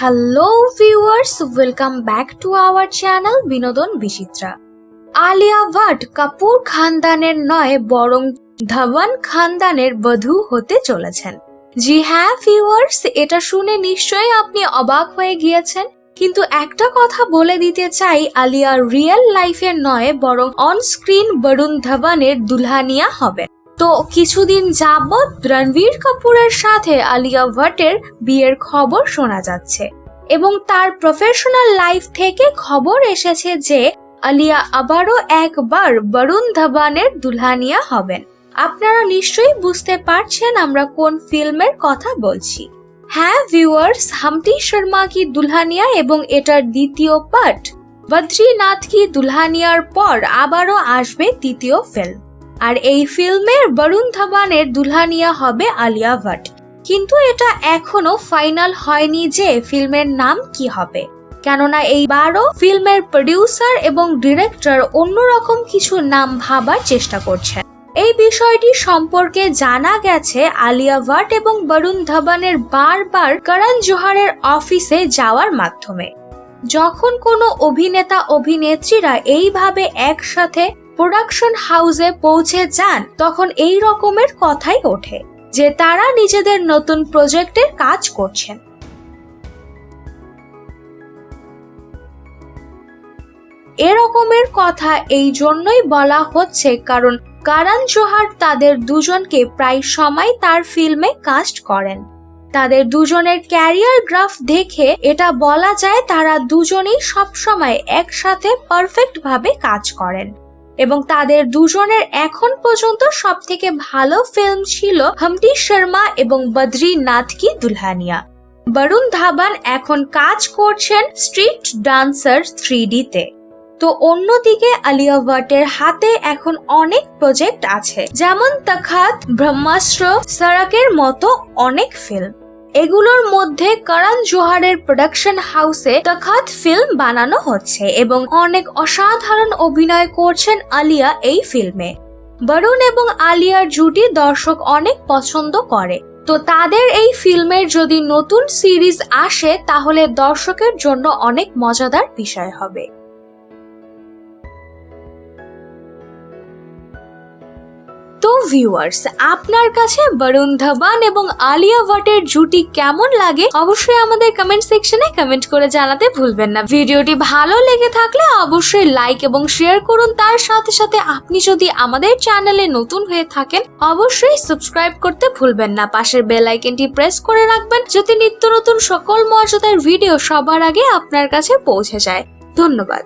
Hello viewers welcome back to our channel Binodon Bichitra Alia Bhatt Kapoor খানদানের নয় বরং ধবন খানদানের বধূ হতে চলেছেন জি হ্যাঁ ভিউয়ার্স এটা শুনে নিশ্চয়ই আপনি অবাক হয়ে গিয়েছেন কিন্তু একটা কথা বলে দিতে চাই আলিয়া রিয়েল লাইফের নয় বরং অন স্ক্রিন বরুণ ধবনের দুলহানিয়া হবে তো কিছুদিন যাবৎ রণবীর কাপুরের সাথে আলিয়া ভট্টের বিয়ের খবর শোনা যাচ্ছে এবং তার প্রফেশনাল লাইফ থেকে খবর এসেছে যে আলিয়া আবারও একবার বরুণ ধবানের দুলহানিয়া হবেন। আপনারা নিশ্চয়ই বুঝতে পারছেন আমরা কোন ফিল্মের কথা বলছি। হ্যাঁ ভিউয়ার্স হামটি শর্মা কি দুলহানিয়া এবং এটার দ্বিতীয় পার্ট বদ্রীনাথ কি দুলহানিয়ার পর আবারও আসবে তৃতীয় ফিল্ম আর এই ফিল্মের বরুণ ধাবানের দুলহানিয়া হবে আলিয়া ভট্ট কিন্তু এটা এখনও ফাইনাল হয়নি যে ফিল্মের নাম কি হবে। কেননা এইবারও ফিল্মের প্রডিউসার এবং ডিরেক্টর অন্যরকম কিছু নাম ভাবার চেষ্টা করছেন। এই বিষয়টি সম্পর্কে জানা গেছে আলিয়া ভাট এবং বরুণ ধাবানের বারবার করণ জোহারের অফিসে যাওয়ার মাধ্যমে। যখন কোনো অভিনেতা অভিনেত্রীরা এইভাবে একসাথে প্রোডাকশন হাউসে পৌঁছে যান, তখন এই রকমের কথাই ওঠে, যে তারা নিজেদের নতুন প্রজেক্টের কাজ করছেন। এরকমের কথা এই জন্যই বলা হচ্ছে, কারণ কারণ জোহার তাদের দুজনকে প্রায় সময় তার ফিল্মে কাস্ট করেন। তাদের দুজনের ক্যারিয়ার গ্রাফ দেখে এটা বলা যায় তারা দুজনেই সবসময় একসাথে পারফেক্ট ভাবে কাজ করেন। এবং তাদের দুজনের এখন পর্যন্ত সব থেকে ভালো ফিল্ম ছিল হামটি শর্মা এবং বদ্রীনাথ কি দুলহানিয়া বরুণ ধাবান এখন কাজ করছেন স্ট্রিট ডান্সার থ্রি তে। তো অন্যদিকে আলিয়া ভাটের হাতে এখন অনেক প্রজেক্ট আছে। যেমন তখাত ব্রহ্মাস্ত্র সড়কের মতো অনেক ফিল্ম এগুলোর মধ্যে করণ জোহারের প্রোডাকশন হাউসে তখাত ফিল্ম বানানো হচ্ছে এবং অনেক অসাধারণ অভিনয় করছেন আলিয়া এই ফিল্মে। বরুণ এবং আলিয়ার জুটি দর্শক অনেক পছন্দ করে। তো তাদের এই ফিল্মের যদি নতুন সিরিজ আসে, তাহলে দর্শকের জন্য অনেক মজাদার বিষয় হবে। তো ভিউয়ার্স আপনার কাছে বরুণ ধবান এবং আলিয়া ভটের জুটি কেমন লাগে অবশ্যই আমাদের কমেন্ট সেকশনে কমেন্ট করে জানাতে ভুলবেন না। ভিডিওটি ভালো লেগে থাকলে অবশ্যই লাইক এবং শেয়ার করুন। তার সাথে সাথে আপনি যদি আমাদের চ্যানেলে নতুন হয়ে থাকেন, অবশ্যই সাবস্ক্রাইব করতে ভুলবেন না। পাশের বেল আইকনটি প্রেস করে রাখবেন যাতে নিত্য নতুন সকল মজাদার ভিডিও সবার আগে আপনার কাছে পৌঁছে যায়। ধন্যবাদ।